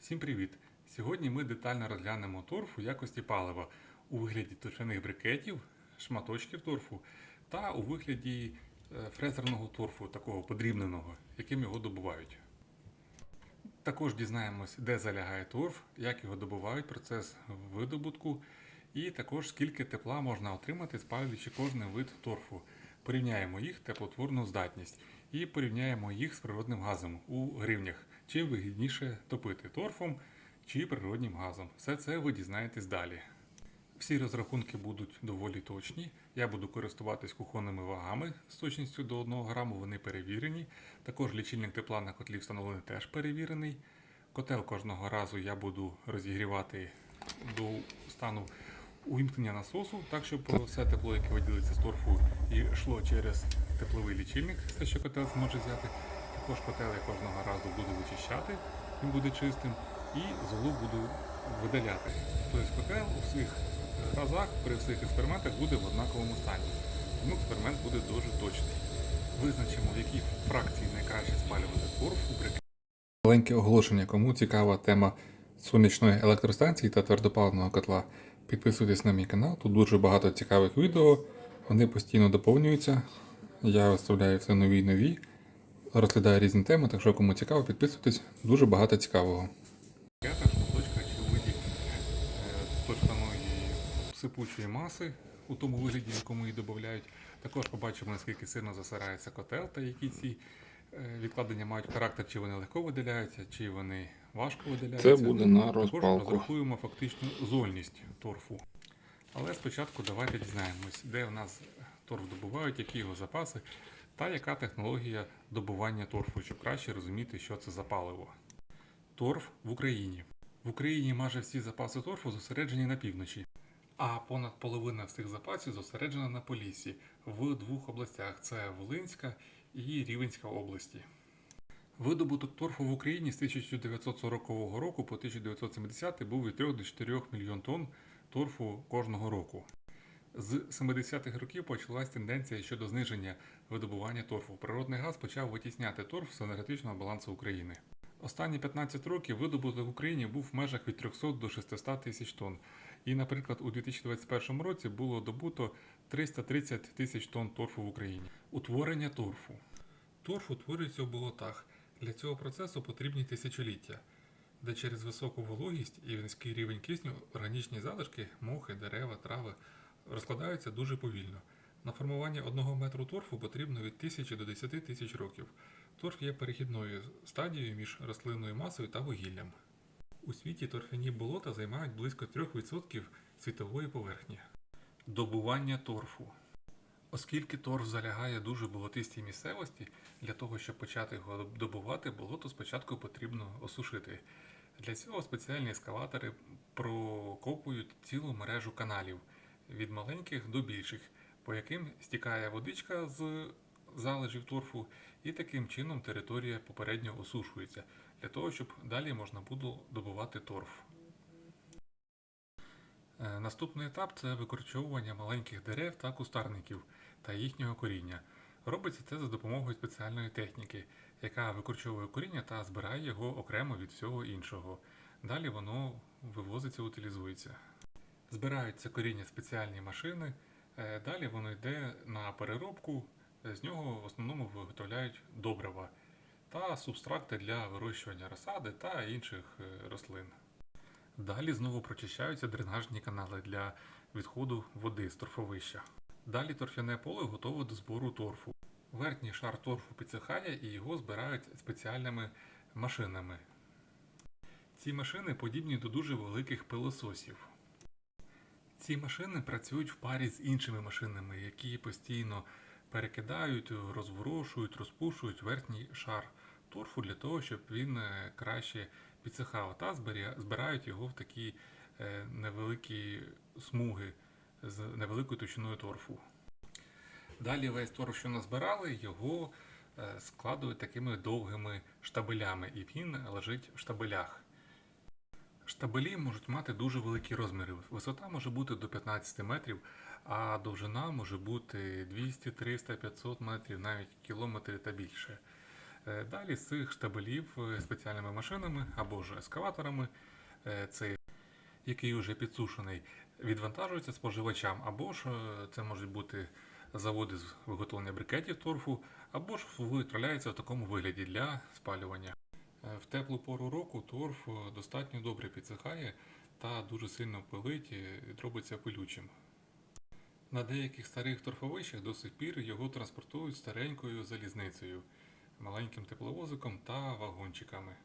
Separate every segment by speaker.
Speaker 1: Всім привіт! Сьогодні ми детально розглянемо торф у якості палива у вигляді торфяних брикетів, шматочків торфу та у вигляді е, фрезерного торфу, такого подрібненого, яким його добувають. Також дізнаємось, де залягає торф, як його добувають, процес видобутку, і також скільки тепла можна отримати, спалюючи кожний вид торфу. Порівняємо їх теплотворну здатність і порівняємо їх з природним газом у гривнях. Чим вигідніше топити торфом чи природнім газом. Все це ви дізнаєтесь далі. Всі розрахунки будуть доволі точні. Я буду користуватись кухонними вагами з точністю до 1 граму, вони перевірені. Також лічильник тепла на котлі встановлений теж перевірений. Котел кожного разу я буду розігрівати до стану увімкнення насосу, так щоб все тепло, яке виділиться з торфу, і йшло через тепловий лічильник, все, що котел зможе взяти. Також котел я кожного разу буду вичищати, він буде чистим, і золу буду видаляти. Тобто котел у всіх разах при всіх експериментах буде в однаковому стані. Тому експеримент буде дуже точний. Визначимо, в якій фракції найкраще спалювати торф. Маленьке оголошення, кому цікава тема сонячної електростанції та твердопаливного котла. Підписуйтесь на мій канал, тут дуже багато цікавих відео, вони постійно доповнюються. Я виставляю все нові і нові, розглядаю різні теми, так що кому цікаво, підписуйтесь, дуже багато цікавого. П'ята шматочка чи у виді точкової сипучої маси у тому вигляді, якому її додають. Також побачимо, наскільки сильно засирається котел та які ці е, відкладення мають характер, чи вони легко видаляються, чи вони важко видаляються.
Speaker 2: Це буде на
Speaker 1: Також розрахуємо фактичну зольність торфу. Але спочатку давайте дізнаємось, де в нас торф добувають, які його запаси, та яка технологія добування торфу, щоб краще розуміти, що це за паливо. Торф в Україні. В Україні майже всі запаси торфу зосереджені на півночі, а понад половина з цих запасів зосереджена на Поліссі в двох областях: це Волинська і Рівенська області. Видобуток торфу в Україні з 1940 року по 1970 був від 3 до 4 мільйон тонн торфу кожного року. З 70-х років почалась тенденція щодо зниження видобування торфу. Природний газ почав витісняти торф з енергетичного балансу України. Останні 15 років видобуток в Україні був в межах від 300 до 600 тисяч тонн. І, наприклад, у 2021 році було добуто 330 тисяч тонн торфу в Україні. Утворення торфу. Торф утворюється у болотах. Для цього процесу потрібні тисячоліття, де через високу вологість і низький рівень кисню органічні залишки, мохи, дерева, трави розкладаються дуже повільно. На формування одного метру торфу потрібно від 1000 до 10 тисяч років. Торф є перехідною стадією між рослинною масою та вугіллям. У світі торфяні болота займають близько 3% світової поверхні. Добування торфу. Оскільки торф залягає дуже болотистій місцевості, для того, щоб почати його добувати, болото спочатку потрібно осушити. Для цього спеціальні ескаватори прокопують цілу мережу каналів від маленьких до більших, по яким стікає водичка з залежів торфу, і таким чином територія попередньо осушується, для того, щоб далі можна було добувати торф. Е, Наступний етап це викорчовування маленьких дерев та кустарників та їхнього коріння. Робиться це за допомогою спеціальної техніки, яка викорчовує коріння та збирає його окремо від всього іншого. Далі воно вивозиться, утилізується. Збираються коріння спеціальні машини, е, далі воно йде на переробку, е, з нього в основному виготовляють добрива та субстракти для вирощування розсади та інших е, рослин. Далі знову прочищаються дренажні канали для відходу води з торфовища. Далі торфяне поле готове до збору торфу. Верхній шар торфу підсихає і його збирають спеціальними машинами. Ці машини подібні до дуже великих пилососів. Ці машини працюють в парі з іншими машинами, які постійно перекидають, розворошують, розпушують верхній шар торфу для того, щоб він е, краще підсихав, та збирають його в такі е, невеликі смуги з невеликою товщиною торфу. Далі весь торф, що назбирали, його е, складують такими довгими штабелями, і він лежить в штабелях. Штабелі можуть мати дуже великі розміри. Висота може бути до 15 метрів, а довжина може бути 200, 300, 500 метрів, навіть кілометри та більше. Е, Далі з цих штабелів е, спеціальними машинами або ж ескаваторами, е, цей, який вже підсушений, відвантажується споживачам, або ж це можуть бути заводи з виготовлення брикетів торфу, або ж витраляється в такому вигляді для спалювання. Е, В теплу пору року торф е, достатньо добре підсихає та дуже сильно пилить і робиться пилючим. На деяких старих торфовищах до сих пір його транспортують старенькою залізницею, маленьким тепловозиком та вагончиками.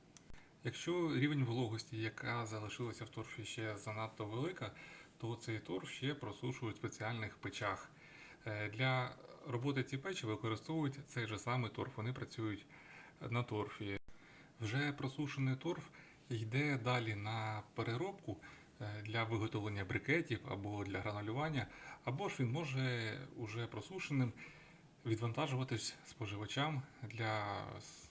Speaker 1: Якщо рівень вологості, яка залишилася в торфі ще занадто велика, то цей торф ще просушують в спеціальних печах. Е, Для роботи ці печі використовують цей же самий торф. Вони працюють на торфі. Вже просушений торф йде далі на переробку е, для виготовлення брикетів або для гранулювання, або ж він може уже просушеним відвантажуватись споживачам для,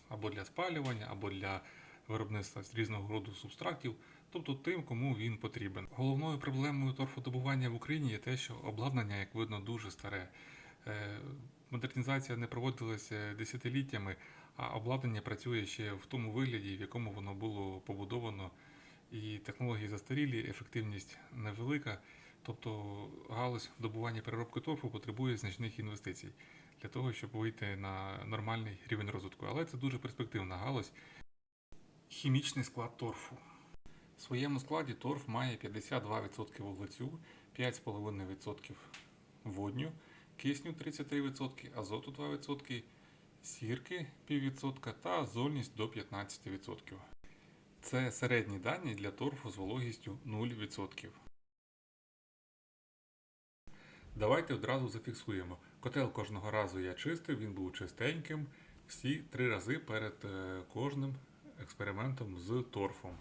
Speaker 1: або для спалювання, або для виробництва з різного роду субстрактів, тобто тим, кому він потрібен. Головною проблемою торфодобування в Україні є те, що обладнання, як видно, дуже старе. Е, Модернізація не проводилася десятиліттями, а обладнання працює ще в тому вигляді, в якому воно було побудовано. І технології застарілі, ефективність невелика. Тобто галузь добування переробки торфу потребує значних інвестицій для того, щоб вийти на нормальний рівень розвитку. Але це дуже перспективна галузь. Хімічний склад торфу. В своєму складі торф має 52% вуглецю, 5,5% водню, кисню 33%, азоту 2%, сірки 0,5% та зольність до 15%. Це середні дані для торфу з вологістю 0%. Давайте одразу зафіксуємо. Котел кожного разу я чистив, він був чистеньким всі три рази перед е, кожним експериментом з торфом.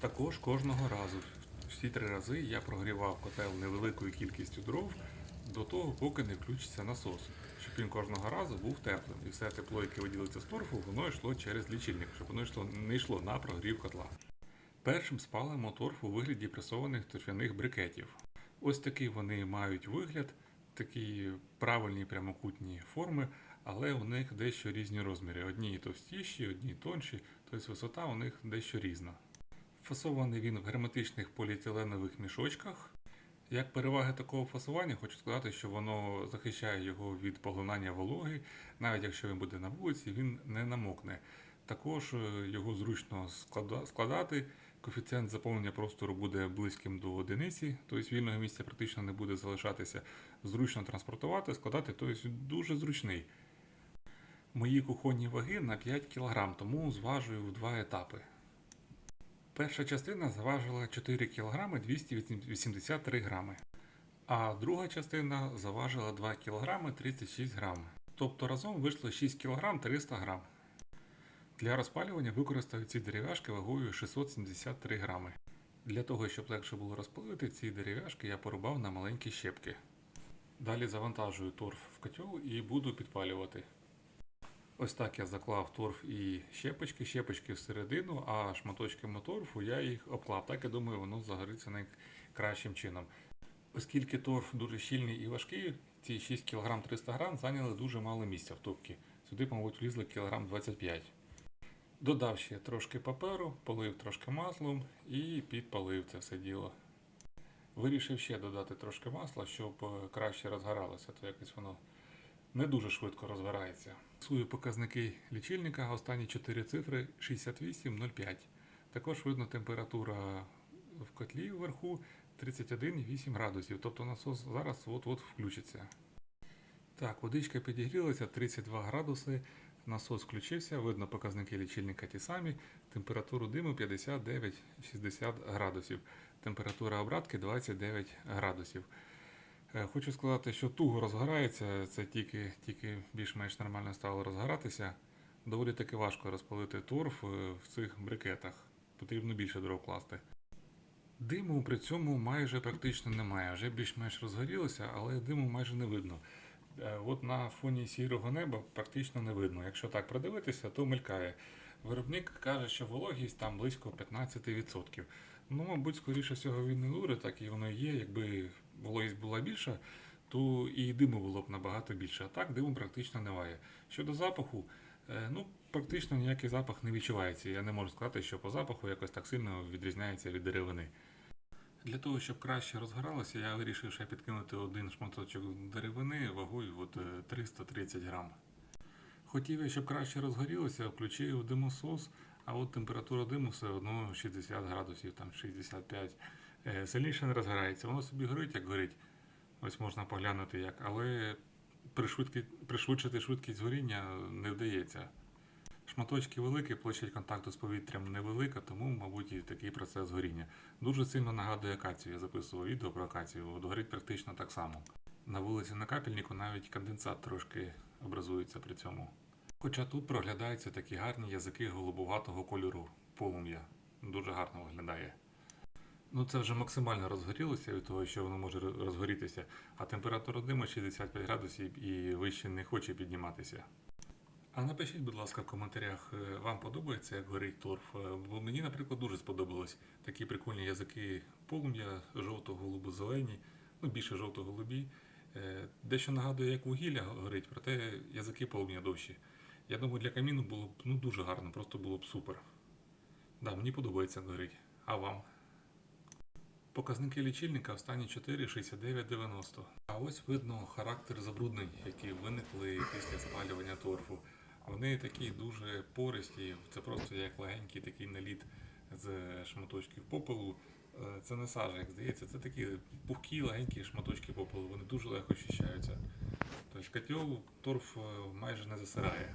Speaker 1: Також кожного разу, всі три рази я прогрівав котел невеликою кількістю дров до того, поки не включиться насос, він кожного разу був теплим. І все тепло, яке виділиться з торфу, воно йшло через лічильник, щоб воно йшло, не йшло на прогрів котла. Першим спалимо торф у вигляді пресованих торфяних брикетів. Ось такий вони мають вигляд, такі правильні прямокутні форми, але у них дещо різні розміри. Одні товстіші, одні тонші, тобто висота у них дещо різна. Фасований він в герметичних поліетиленових мішочках. Як переваги такого фасування, хочу сказати, що воно захищає його від поглинання вологи, навіть якщо він буде на вулиці, він не намокне. Також е, його зручно складати. Коефіцієнт заповнення простору буде близьким до одиниці, тобто вільного місця практично не буде залишатися. Зручно транспортувати, складати, тобто дуже зручний. Мої кухонні ваги на 5 кг, тому зважую в два етапи. Перша частина заважила 4 кг 283 грами, а друга частина заважила 2 кг 36 грам. Тобто разом вийшло 6 кг 300 грам. Для розпалювання використаю ці дерев'яшки вагою 673 грами. Для того, щоб легше було розпалити, ці дерев'яшки я порубав на маленькі щепки. Далі завантажую торф в котел і буду підпалювати. Ось так я заклав торф і щепочки, щепочки всередину, а шматочками торфу я їх обклав. Так я думаю, воно загориться найкращим чином. Оскільки торф дуже щільний і важкий, ці 6 кг 300 г зайняли дуже мало місця в топці. Сюди, мабуть, влізли кілограм 25 Додав ще трошки паперу, полив трошки маслом і підпалив це все діло. Вирішив ще додати трошки масла, щоб е, краще розгоралося, то якось воно не дуже швидко розгорається. Фіксую показники лічильника, останні 4 цифри 68,05. Також видно температура в котлі вверху 31,8 градусів, тобто насос зараз от-от включиться. Так, водичка підігрілася 32 градуси, насос включився, видно показники лічильника ті самі, температуру диму 59-60 градусів, температура обратки 29 градусів. Е, Хочу сказати, що туго розгорається, це тільки, тільки більш-менш нормально стало розгоратися. Доволі таки важко розпалити торф е, в цих брикетах. Потрібно більше дров класти. Диму при цьому майже практично немає. Вже більш-менш розгорілося, але диму майже не видно. Е, От на фоні сірого неба практично не видно. Якщо так придивитися, то мелькає. Виробник каже, що вологість там близько 15%. Ну, мабуть, скоріше всього він не лури, так і воно є. Якби вологість була більша, то і диму було б набагато більше. А так диму практично немає. Щодо запаху, Е, Ну, практично ніякий запах не відчувається. Я не можу сказати, що по запаху якось так сильно відрізняється від деревини. Для того, щоб краще розгоралося, я вирішив ще підкинути один шматочок деревини вагою от, е, 330 грам. Хотів я, щоб краще розгорілося, включив димосос, а от температура диму все одно 60 градусів, там 65. Е, Сильніше не розгорається. Воно собі горить, як горить. Ось можна поглянути як, але пришвидшити швидкість горіння не вдається. Шматочки великі, площадь контакту з повітрям невелика, тому, мабуть, і такий процес горіння. Дуже сильно нагадує акацію. Я записував відео про акацію. Горить практично так само. На вулиці на капельнику навіть конденсат трошки образується при цьому. Хоча тут проглядаються такі гарні язики голубуватого кольору полум'я. Дуже гарно виглядає. Ну це вже максимально розгорілося від того, що воно може розгорітися, а температура диму 65 градусів і вище не хоче підніматися. А напишіть, будь ласка, в коментарях, е, вам подобається, як горить торф? Е, Бо мені, наприклад, дуже сподобалось. Такі прикольні язики полум'я, жовто-голубо-зелені, ну більше жовто-голубі. Е, Дещо нагадує, як вугілля горить, проте язики полум'я довші. Я думаю, для каміну було б ну, дуже гарно, просто було б супер. Да, мені подобається горить. А вам? Показники лічильника в стані 4, 69, 90. А ось видно характер забруднень, які виникли після спалювання торфу. Вони такі дуже пористі, це просто як легенький такий наліт з шматочків попелу. Е, Це не сажа, як здається, це такі пухкі, легенькі шматочки попелу, вони дуже легко очищаються. Тобто котел торф е, майже не засирає.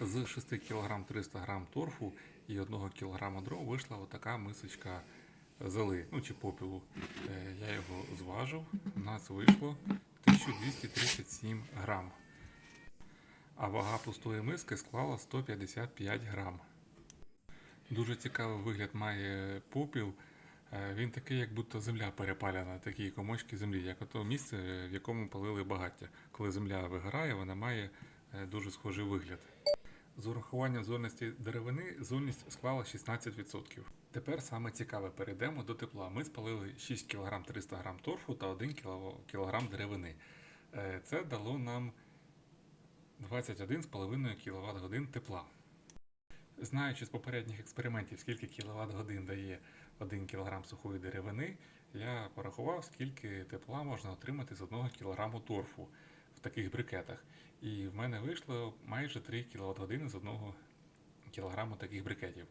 Speaker 1: З 6 кг 300 г торфу і 1 кг дров вийшла отака мисочка золи, ну чи попілу. Е, Я його зважив, у нас вийшло 1237 грам. А вага пустої миски склала 155 грам. Дуже цікавий вигляд має попіл. Е, Він такий, як будто земля перепалена, такі комочки землі, як ото місце, в якому палили багаття. Коли земля вигорає, вона має е, дуже схожий вигляд. З урахуванням зольності деревини зольність склала 16%. Тепер саме цікаве, перейдемо до тепла. Ми спалили 6 кг 300 г торфу та 1 кг деревини. Е, Це дало нам 21,5 кВт годин тепла. Знаючи з попередніх експериментів, скільки кВт годин дає 1 кг сухої деревини, я порахував, скільки тепла можна отримати з 1 кг торфу в таких брикетах. І в мене вийшло майже 3 кВт години з 1 кг таких брикетів,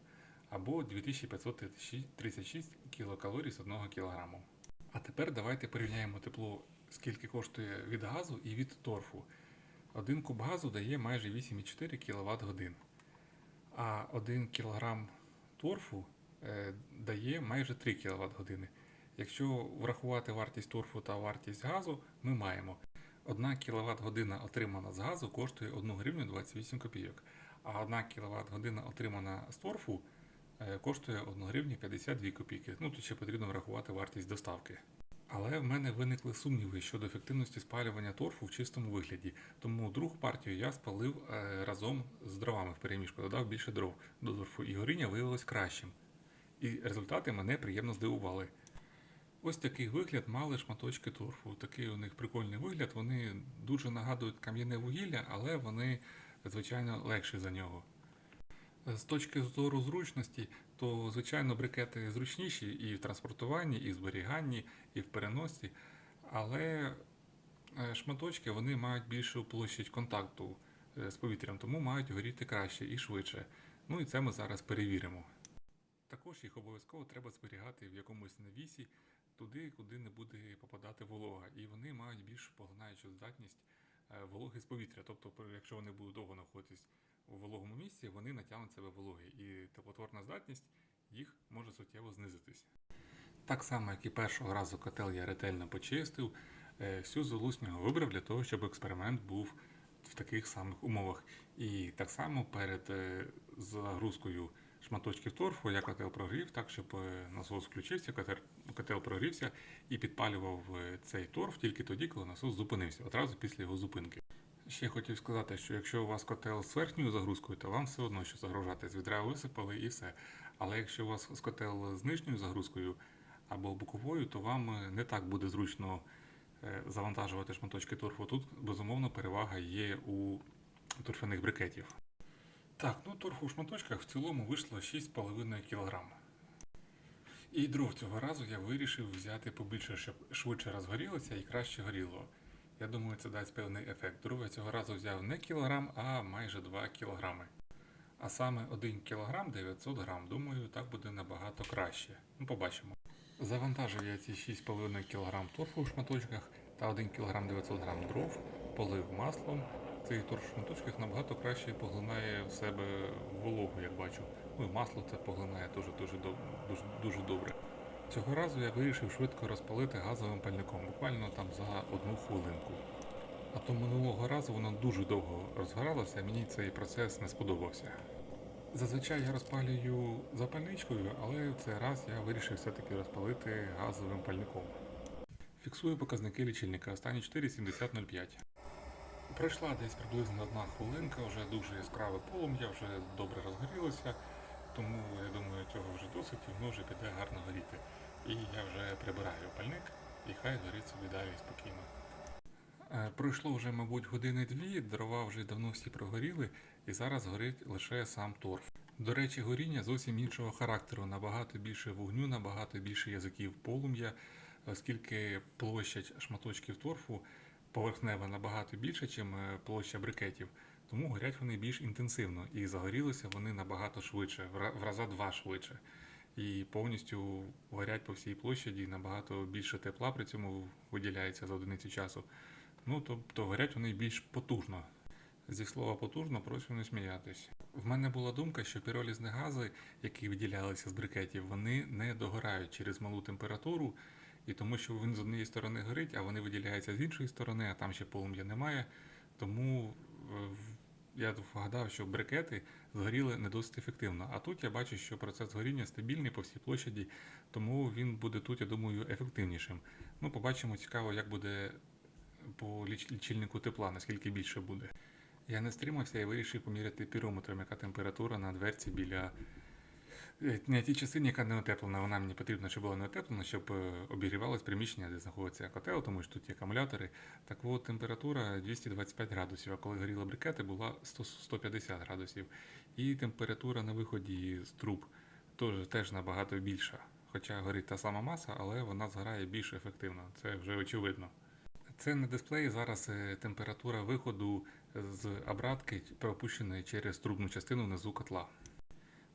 Speaker 1: або 2536 кілокалорій з 1 кг. А тепер давайте порівняємо тепло, скільки коштує від газу і від торфу. Один куб газу дає майже 8,4 кВт годин, а 1 кг торфу е, дає майже 3 кВт години. Якщо врахувати вартість торфу та вартість газу, ми маємо 1 кВт година отримана з газу коштує 1 гривню 28 копійок, а 1 кВт година отримана з торфу коштує 1 гривню 52 копійки. Ну тут ще потрібно врахувати вартість доставки. Але в мене виникли сумніви щодо ефективності спалювання торфу в чистому вигляді, тому другу партію я спалив е, разом з дровами в переміжку, додав більше дров до торфу, і горіння виявилось кращим. І результати мене приємно здивували. Ось такий вигляд мали шматочки торфу. Такий у них прикольний вигляд. Вони дуже нагадують кам'яне вугілля, але вони, звичайно, легші за нього. З точки зору зручності, то, звичайно, брикети зручніші і в транспортуванні, і в зберіганні, і в переносі, але е, шматочки вони мають більшу площадь контакту е, з повітрям, тому мають горіти краще і швидше. Ну і це ми зараз перевіримо. Також їх обов'язково треба зберігати в якомусь навісі, туди, куди не буде попадати волога. І вони мають більш поглинаючу здатність е, вологи з повітря. Тобто, якщо вони будуть довго знаходитись у вологому місці, вони натягнуть себе вологи. І теплотворна здатність їх може суттєво знизитись. Так само, як і першого разу котел я ретельно почистив, е, всю золу з нього вибрав для того, щоб експеримент був в таких самих умовах. І так само перед е, загрузкою шматочків торфу я котел прогрів так, щоб е, насос включився, котел, прогрівся і підпалював цей торф тільки тоді, коли насос зупинився, одразу після його зупинки. Ще хотів сказати, що якщо у вас котел з верхньою загрузкою, то вам все одно що загружати. З відра висипали і все. Але якщо у вас котел з нижньою загрузкою або боковою, то вам е, не так буде зручно е, завантажувати шматочки торфу. Тут, безумовно, перевага є у торфяних брикетів. Так, ну торфу у шматочках в цілому вийшло 6,5 кг. І дров цього разу я вирішив взяти побільше, щоб швидше розгорілося і краще горіло. Я думаю, це дасть певний ефект. Я цього разу взяв не кілограм, а майже 2 кілограми. А саме 1 кілограм 900 грам. Думаю, так буде набагато краще. Ну, побачимо. Завантажив я ці 6,5 кг торфу в шматочках та 1 кг 900 грам дров, полив маслом. Цей торф в шматочках набагато краще поглинає в себе вологу, як бачу. Ну і масло це поглинає дуже дуже дуже, дуже добре. Цього разу я вирішив швидко розпалити газовим пальником, буквально там за одну хвилинку. А то минулого разу воно дуже довго розгоралося, а мені цей процес не сподобався. Зазвичай я розпалюю запальничкою, але в цей раз я вирішив все-таки розпалити газовим пальником. Фіксую показники лічильника. Останні 4,7005. Пройшла десь приблизно одна хвилинка, вже дуже яскраве полум'я, вже добре розгорілося, тому я думаю, цього вже досить і воно вже піде гарно горіти. І я вже прибираю пальник і хай горить собі далі спокійно. Е, Пройшло вже, мабуть, години-дві, дрова вже давно всі прогоріли, і зараз горить лише сам торф. До речі, горіння зовсім іншого характеру, набагато більше вогню, набагато більше язиків полум'я, оскільки площа шматочків торфу поверхнева набагато більша, ніж площа брикетів, тому горять вони більш інтенсивно і загорілися вони набагато швидше, в ра- в раза два швидше. І повністю горять по всій площаді, набагато більше тепла при цьому виділяється за одиницю часу. Ну, тобто горять вони більш потужно. Зі слова потужно прошу не сміятись. В мене була думка, що піролізні гази, які виділялися з брикетів, вони не догорають через малу температуру, і тому що він з однієї сторони горить, а вони виділяються з іншої сторони, а там ще полум'я немає. Тому е, я вгадав, що брикети згоріли не досить ефективно. А тут я бачу, що процес горіння стабільний по всій площаді, тому він буде тут, я думаю, ефективнішим. Ну, побачимо, цікаво, як буде по лічильнику тепла, наскільки більше буде. Я не стримався і вирішив поміряти пірометром, яка температура на дверці біля е, на тій частині, яка не утеплена. Вона мені потрібна, щоб була не утеплена, щоб е, обігрівалось приміщення, де знаходиться котел, тому що тут є акумулятори. Так от температура 225 градусів, а коли горіли брикети, була 100 150 градусів. І температура на виході з труб теж, теж набагато більша. Хоча горить та сама маса, але вона згорає більш ефективно. Це вже очевидно. Це на дисплеї зараз е, температура виходу з обратки, пропущеної через трубну частину внизу котла.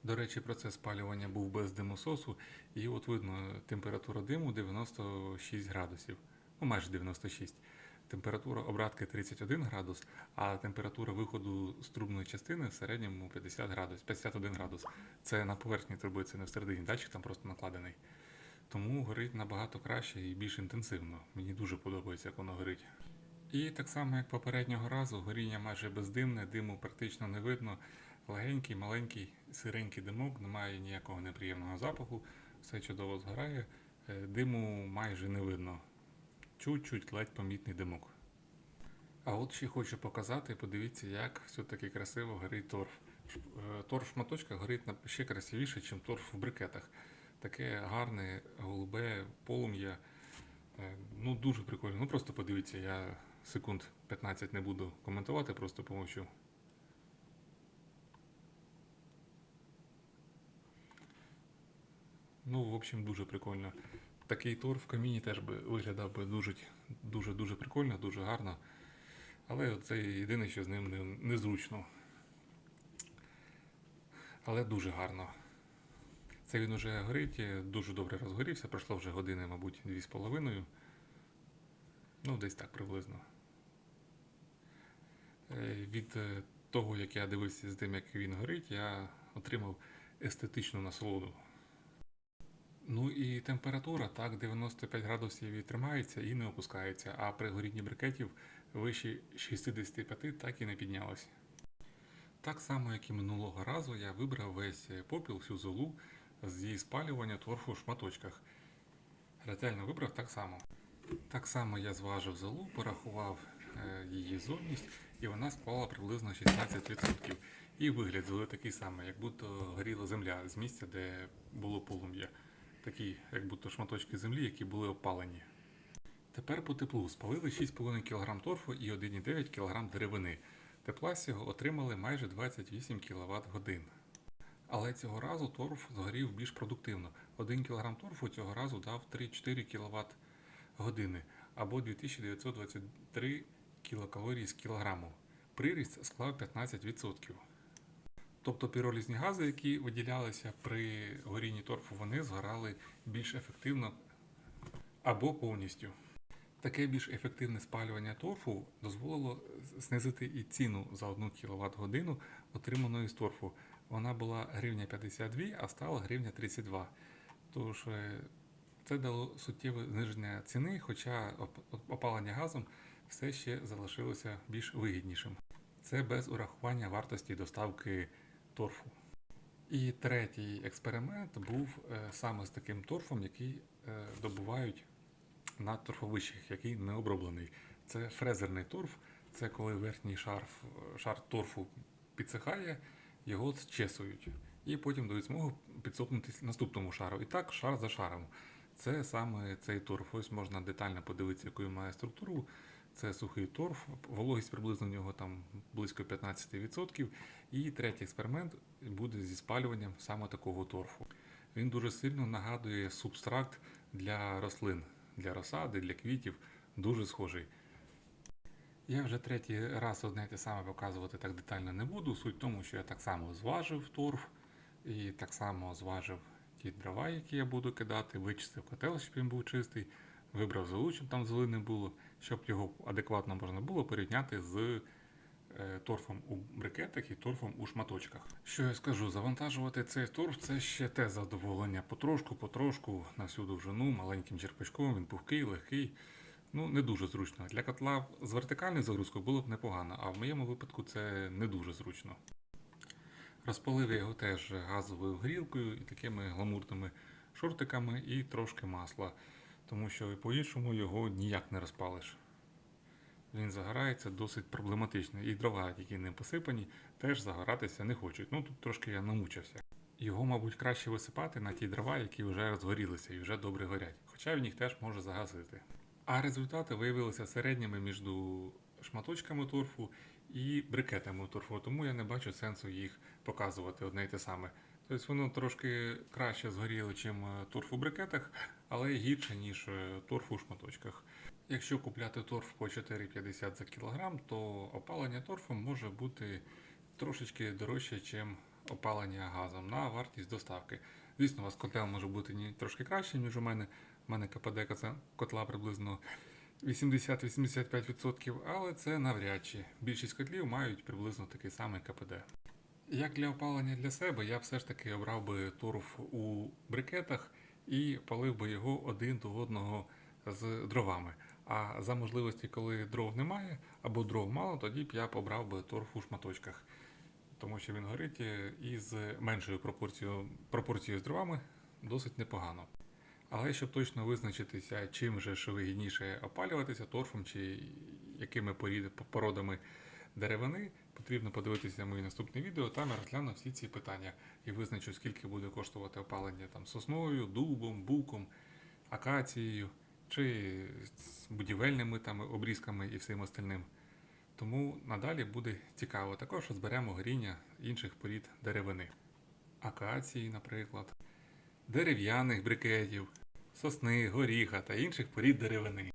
Speaker 1: До речі, процес спалювання був без димососу, і от видно температура диму 96 градусів, ну майже 96. Температура обратки 31 градус, а температура виходу з трубної частини в середньому 50 градус, 51 градус. Це на поверхні труби, це не всередині, датчик там просто накладений. Тому горить набагато краще і більш інтенсивно. Мені дуже подобається, як воно горить. І так само, як попереднього разу, горіння майже бездимне, диму практично не видно. Легенький, маленький, сиренький димок, немає ніякого неприємного запаху, все чудово згорає, е, диму майже не видно. Чуть-чуть ледь помітний димок. А от ще хочу показати, подивіться, як все-таки красиво горить торф. Е, Торф в шматочках горить ще красивіше, ніж торф в брикетах. Таке гарне, голубе полум'я. Е, Ну, дуже прикольно. Ну просто подивіться, я секунд 15 не буду коментувати, просто помовчу. Ну, в общем, дуже прикольно. Такий торф в каміні теж би виглядав би дуже дуже прикольно, дуже гарно. Але це єдине, що з ним не, незручно. Але дуже гарно. Це він уже горить, е, дуже добре розгорівся, пройшло вже години, мабуть, дві з половиною. Ну, десь так приблизно. Е, Від е, того, як я дивився з тим, як він горить, я отримав естетичну насолоду. Ну і температура так 95 градусів і тримається і не опускається, а при горінні брикетів вище 65 так і не піднялась. Так само, як і минулого разу, я вибрав весь попіл, всю золу з її спалювання торфу в шматочках. Ретельно вибрав так само. Так само я зважив золу, порахував е, її зовність, і вона склала приблизно 16%. І вигляд золи такий самий, як будто горіла земля з місця, де було полум'я. Такі, як будто шматочки землі, які були опалені. Тепер по теплу спалили 6,5 кг торфу і 1,9 кг деревини. Тепла з цього отримали майже 28 кВт годин. Але цього разу торф згорів більш продуктивно. 1 кг торфу цього разу дав 3-4 кВт години або 2923 кілокалорії з кілограму. Приріст склав 15%. Тобто піролізні гази, які виділялися при горінні торфу, вони згорали більш ефективно або повністю. Таке більш ефективне спалювання торфу дозволило знизити і ціну за 1 кВт годину отриманої з торфу. Вона була гривня 52, а стала гривня 32. Тож е, це дало суттєве зниження ціни, хоча опалення газом все ще залишилося більш вигіднішим. Це без урахування вартості доставки торфу. І третій експеримент був е, саме з таким торфом, який е, добувають на торфовищах, який не оброблений. Це фрезерний торф, це коли верхній шар, шар торфу підсихає, його зчесують. І потім дають змогу підсохнутися наступному шару. І так шар за шаром. Це саме цей торф. Ось можна детально подивитися, він має структуру. Це сухий торф, вологість приблизно в нього там близько 15%. І третій експеримент буде зі спалюванням саме такого торфу. Він дуже сильно нагадує субстракт для рослин, для розсади, для квітів. Дуже схожий. Я вже третій раз одне те саме показувати так детально не буду. Суть в тому, що я так само зважив торф і так само зважив ті дрова, які я буду кидати, вичистив котел, щоб він був чистий, вибрав золу, щоб там золи не було, щоб його адекватно можна було порівняти з е, торфом у брикетах і торфом у шматочках. Що я скажу, завантажувати цей торф це ще те задоволення. Потрошку, потрошку, на всю довжину, маленьким черпачком, він пухкий, легкий. Ну, не дуже зручно. Для котла з вертикальною загрузкою було б непогано, а в моєму випадку це не дуже зручно. Розпалив я його теж газовою грілкою і такими гламурними шортиками і трошки масла, тому що по-іншому його ніяк не розпалиш. Він загорається досить проблематично. І дрова, які ним посипані, теж загоратися не хочуть. Ну тут трошки я намучився. Його, мабуть, краще висипати на ті дрова, які вже розгорілися і вже добре горять. Хоча він їх теж може загасити. А результати виявилися середніми між шматочками торфу і брикетами торфу, тому я не бачу сенсу їх показувати одне й те саме. Тобто воно трошки краще згоріло, ніж торф у брикетах, але гірше, ніж е, торф у шматочках. Якщо купляти торф по 4,50 за кілограм, то опалення торфом може бути трошечки дорожче, ніж опалення газом на вартість доставки. Звісно, у вас котел може бути трошки краще, ніж у мене. У мене КПД котла приблизно 80-85%, але це навряд чи. Більшість котлів мають приблизно такий самий КПД. Як для опалення для себе, я все ж таки обрав би торф у брикетах і палив би його один до одного з дровами. А за можливості, коли дров немає або дров мало, тоді б я б обрав би торф у шматочках. Тому що він горить е, із меншою пропорцією, пропорцією з дровами досить непогано. Але щоб точно визначитися, чим же ж вигідніше опалюватися торфом чи якими породами деревини, потрібно подивитися моє наступне відео. Там я розгляну всі ці питання і визначу, скільки буде коштувати опалення там сосною, дубом, буком, акацією чи будівельними там обрізками і всім остальним. Тому надалі буде цікаво. Також розберемо горіння інших порід деревини. Акації, наприклад, дерев'яних брикетів, сосни, горіха та інших порід деревини.